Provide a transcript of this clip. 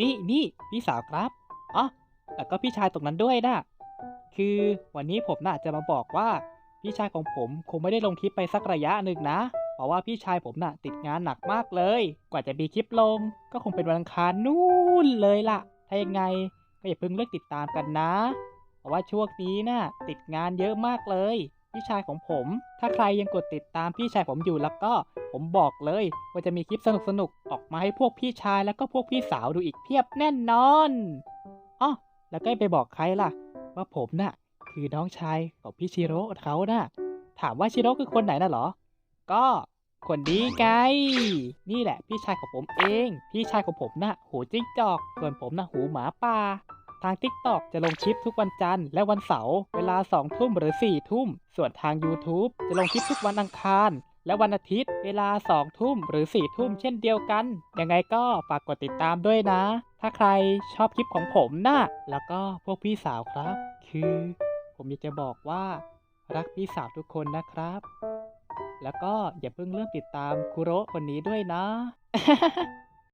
นี่นี่พี่สาวครับอ๋อแล้วก็พี่ชายตรงนั้นด้วยนะคือวันนี้ผมน่ะจะมาบอกว่า พี่ชายของผมคงไม่ได้ลงคลิปไปสักระยะหนึ่งนะ เพราะว่าพี่ชายผมน่ะติดงานหนักมากเลย กว่าจะมีคลิปลง ก็คงเป็นวันอังคารนู่นเลยล่ะ ถ้ายังไงก็อย่าเพิ่งเลิกติดตามกันนะ เพราะว่าช่วงนี้น่ะติดงานเยอะมากเลย พี่ชายของผม ถ้าใครยังกดติดตามพี่ชายผมอยู่แล้วก็ ผมบอกเลย ว่าจะมีคลิปสนุกๆ ออกมาให้พวกพี่ชายแล้วก็พวกพี่สาวดูอีกเพียบแน่นอนอ๋อแล้วก็ไปบอกใครล่ะ ว่าผมน่ะ คือน้องชายของพี่ชิโร่เขาน่ะ ถามว่าชิโร่คือคนไหนน่ะเหรอ ก็คนนี้ไง นี่แหละพี่ชายของผมเอง พี่ชายของผมน่ะ หูจิ้งจอก ส่วนผมน่ะหูหมาป่า ทาง TikTok จะลงคลิปทุกวันจันทร์และวันเสาร์ เวลา2ทุ่มหรือ4ทุ่ม ส่วนทาง YouTube จะลงคลิปทุกวันอังคาร และวันอาทิตย์เวลา 2 ทุ่มหรือ 4 ทุ่มเช่นเดียวกัน ยังไงก็ฝากกดติดตามด้วยนะ ถ้าใครชอบคลิปของผมนะ แล้วก็พวกพี่สาวครับ คือ ผมอยากจะบอกว่า รักพี่สาวทุกคนนะครับ แล้วก็อย่าเพิ่งเริ่มติดตามคุโระคนนี้ด้วยนะ